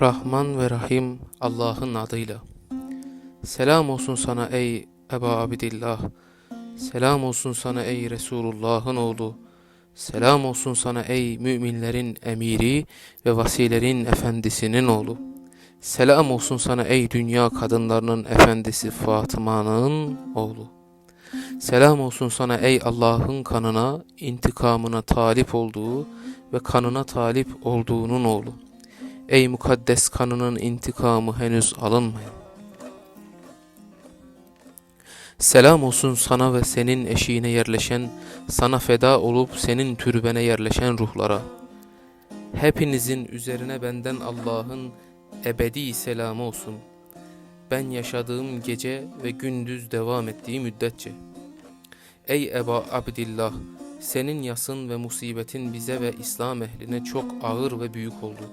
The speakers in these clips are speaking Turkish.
Rahman ve Rahim Allah'ın adıyla. Selam olsun sana ey Eba Abdillah. Selam olsun sana ey Resulullah'ın oğlu. Selam olsun sana ey müminlerin emiri ve vasilerin efendisinin oğlu. Selam olsun sana ey dünya kadınlarının efendisi Fatıma'nın oğlu. Selam olsun sana ey Allah'ın kanına, intikamına talip olduğu ve kanına talip olduğunun oğlu. Ey mukaddes kanının intikamı henüz alınmayan. Selam olsun sana ve senin eşiğine yerleşen, sana feda olup senin türbene yerleşen ruhlara. Hepinizin üzerine benden Allah'ın ebedi selamı olsun. Ben yaşadığım gece ve gündüz devam ettiği müddetçe. Ey Eba Abdillah, senin yasın ve musibetin bize ve İslam ehline çok ağır ve büyük oldu.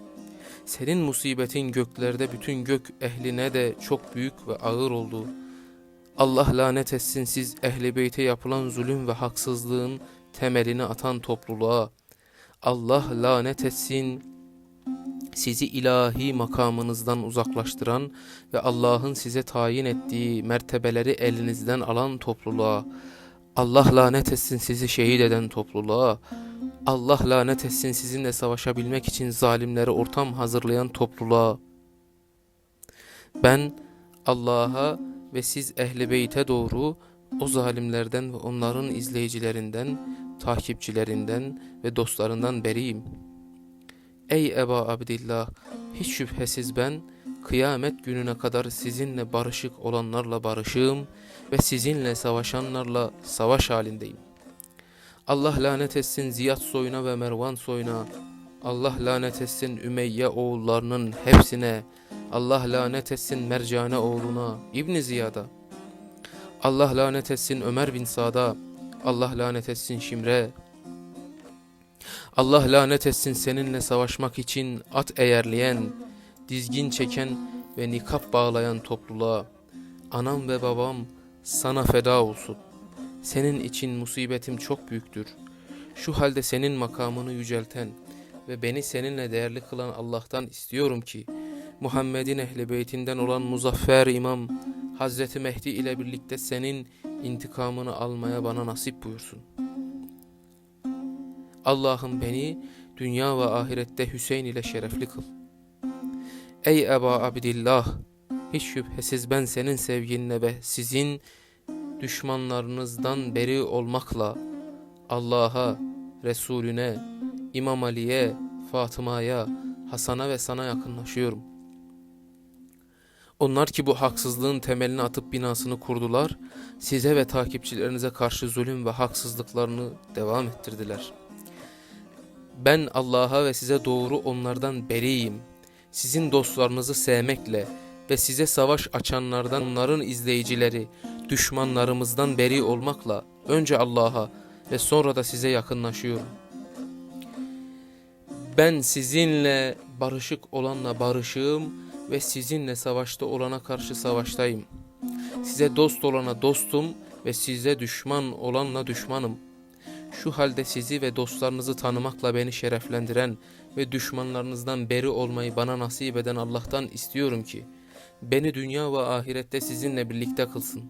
Senin musibetin göklerde bütün gök ehline de çok büyük ve ağır oldu. Allah lanet etsin siz ehli beyte yapılan zulüm ve haksızlığın temelini atan topluluğa. Allah lanet etsin sizi ilahi makamınızdan uzaklaştıran ve Allah'ın size tayin ettiği mertebeleri elinizden alan topluluğa. Allah lanet etsin sizi şehit eden topluluğa. Allah lanet etsin sizinle savaşabilmek için zalimlere ortam hazırlayan topluluğa. Ben Allah'a ve siz ehli beyte doğru o zalimlerden ve onların izleyicilerinden, takipçilerinden ve dostlarından beriyim. Ey Eba Abdillah, hiç şüphesiz ben kıyamet gününe kadar sizinle barışık olanlarla barışığım ve sizinle savaşanlarla savaş halindeyim. Allah lanet etsin Ziyad soyuna ve Mervan soyuna. Allah lanet etsin Ümeyye oğullarının hepsine. Allah lanet etsin Mercane oğluna, İbn Ziyad'a. Allah lanet etsin Ömer bin Sad'a. Allah lanet etsin Şimre. Allah lanet etsin seninle savaşmak için at eğerleyen, dizgin çeken ve nikap bağlayan topluluğa. Anam ve babam sana feda olsun. Senin için musibetim çok büyüktür. Şu halde senin makamını yücelten ve beni seninle değerli kılan Allah'tan istiyorum ki Muhammed'in ehli beytinden olan Muzaffer İmam Hazreti Mehdi ile birlikte senin intikamını almaya bana nasip buyursun. Allah'ım beni dünya ve ahirette Hüseyin ile şerefli kıl. Ey Eba Abdillah, hiç şüphesiz ben senin sevginle ve sizin düşmanlarınızdan beri olmakla Allah'a, Resulüne, İmam Ali'ye, Fatıma'ya, Hasan'a ve sana yakınlaşıyorum. Onlar ki bu haksızlığın temelini atıp binasını kurdular, size ve takipçilerinize karşı zulüm ve haksızlıklarını devam ettirdiler. Ben Allah'a ve size doğru onlardan beriyim. Sizin dostlarınızı sevmekle ve size savaş açanlardan onların izleyicileri, düşmanlarımızdan beri olmakla önce Allah'a ve sonra da size yakınlaşıyorum. Ben sizinle barışık olanla barışığım ve sizinle savaşta olana karşı savaştayım. Size dost olana dostum ve size düşman olanla düşmanım. Şu halde sizi ve dostlarınızı tanımakla beni şereflendiren ve düşmanlarınızdan beri olmayı bana nasip eden Allah'tan istiyorum ki, beni dünya ve ahirette sizinle birlikte kılsın.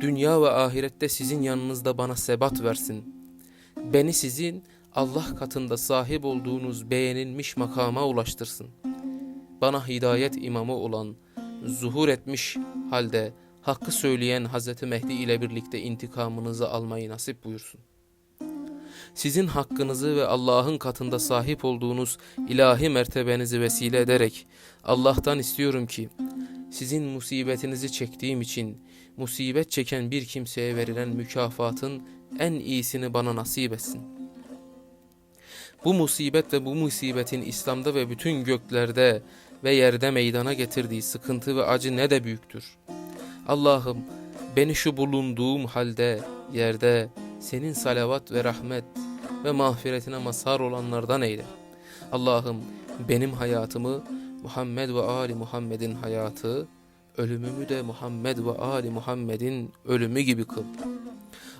Dünya ve ahirette sizin yanınızda bana sebat versin. Beni sizin Allah katında sahip olduğunuz beğenilmiş makama ulaştırsın. Bana hidayet imamı olan, zuhur etmiş halde hakkı söyleyen Hz. Mehdi ile birlikte intikamınızı almayı nasip buyursun. Sizin hakkınızı ve Allah'ın katında sahip olduğunuz ilahi mertebenizi vesile ederek Allah'tan istiyorum ki sizin musibetinizi çektiğim için musibet çeken bir kimseye verilen mükafatın en iyisini bana nasip etsin. Bu musibet ve bu musibetin İslam'da ve bütün göklerde ve yerde meydana getirdiği sıkıntı ve acı ne de büyüktür. Allah'ım beni şu bulunduğum halde, yerde senin salavat ve rahmet ve mağfiretine mazhar olanlardan eyle. Allah'ım benim hayatımı Muhammed ve Ali Muhammed'in hayatı, ölümümü de Muhammed ve Ali Muhammed'in ölümü gibi kıl.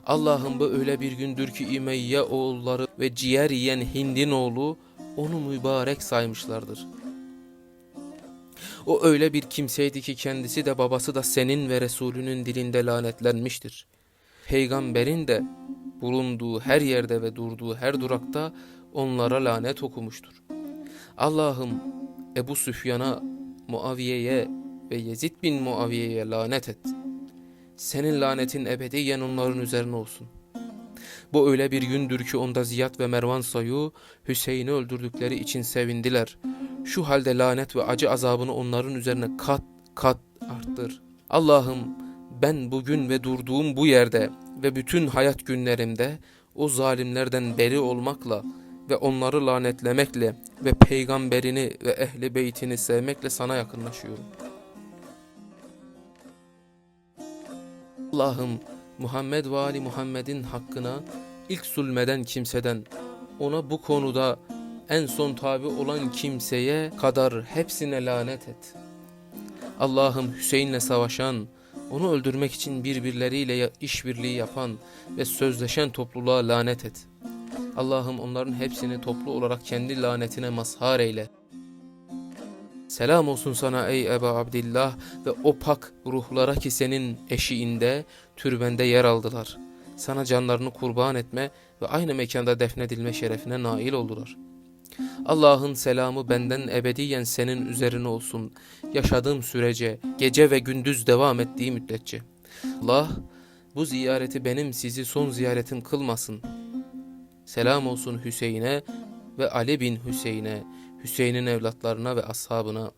Allah'ım bu öyle bir gündür ki İmeyye oğulları ve ciğer yiyen Hind'in oğlu onu mübarek saymışlardır. O öyle bir kimseydi ki kendisi de babası da senin ve Resulünün dilinde lanetlenmiştir. Peygamberin de bulunduğu her yerde ve durduğu her durakta onlara lanet okumuştur. Allah'ım Ebu Süfyan'a, Muaviye'ye ve Yezid bin Muaviye'ye lanet et. Senin lanetin ebediyen onların üzerine olsun. Bu öyle bir gündür ki onda Ziyad ve Mervan soyu Hüseyin'i öldürdükleri için sevindiler. Şu halde lanet ve acı azabını onların üzerine kat kat arttır. Allah'ım ben bugün ve durduğum bu yerde ve bütün hayat günlerimde o zalimlerden beri olmakla ve onları lanetlemekle ve peygamberini ve ehli beytini sevmekle sana yakınlaşıyorum. Allah'ım Muhammed ve Ali Muhammed'in hakkına ilk zulmeden kimseden, ona bu konuda en son tabi olan kimseye kadar hepsine lanet et. Allah'ım Hüseyin'le savaşan, onu öldürmek için birbirleriyle işbirliği yapan ve sözleşen topluluğa lanet et. Allah'ım onların hepsini toplu olarak kendi lanetine mazhar eyle. Selam olsun sana ey Eba Abdillah ve o pak ruhlara ki senin eşiğinde, türbende yer aldılar. Sana canlarını kurban etme ve aynı mekanda defnedilme şerefine nail oldular. Allah'ın selamı benden ebediyen senin üzerine olsun. Yaşadığım sürece, gece ve gündüz devam ettiği müddetçe. Allah bu ziyareti benim sizi son ziyaretim kılmasın. Selam olsun Hüseyin'e ve Ali bin Hüseyin'e, Hüseyin'in evlatlarına ve ashabına.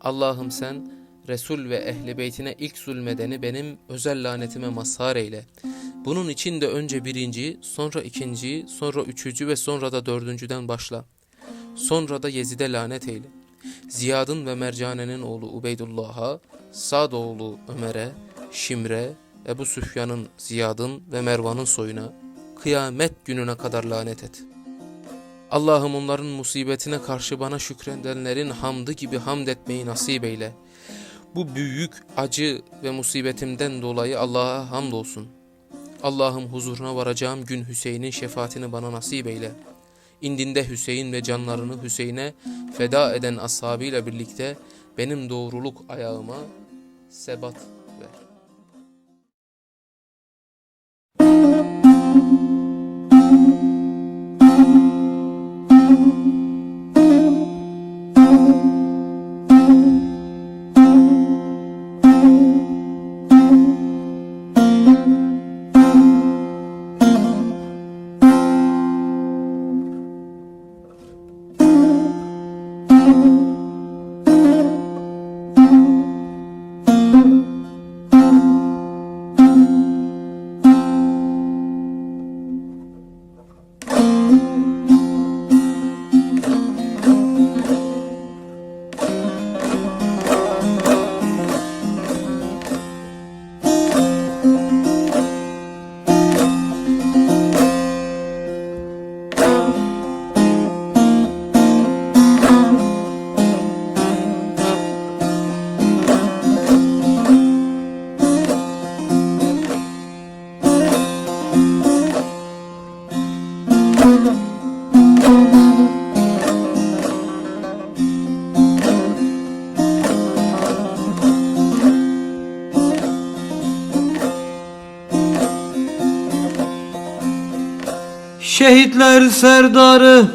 Allah'ım sen Resul ve ehli beytine ilk zulmedeni benim özel lanetime mazhar eyle. Bunun için de önce birinci, sonra ikinci, sonra üçüncü ve sonra da dördüncüden başla. Sonra da Yezid'e lanet eyle. Ziyad'ın ve Mercane'nin oğlu Ubeydullah'a, Sad oğlu Ömer'e, Şimre, Ebu Süfyan'ın, Ziyad'ın ve Mervan'ın soyuna, kıyamet gününe kadar lanet et. Allah'ım onların musibetine karşı bana şükredenlerin hamdı gibi hamd etmeyi nasip eyle. Bu büyük acı ve musibetimden dolayı Allah'a hamdolsun. Allah'ım huzuruna varacağım gün Hüseyin'in şefaatini bana nasip eyle. İndinde Hüseyin ve canlarını Hüseyin'e feda eden ashabıyla birlikte benim doğruluk ayağıma sebat Şehitler serdarı,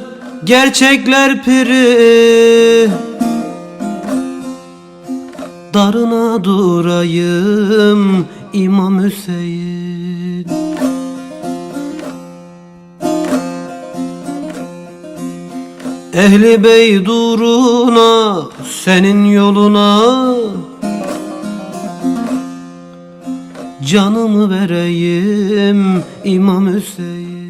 gerçekler piri. Darına durayım İmam Hüseyin. Ehli bey duruna, senin yoluna Canımı vereyim İmam Hüseyin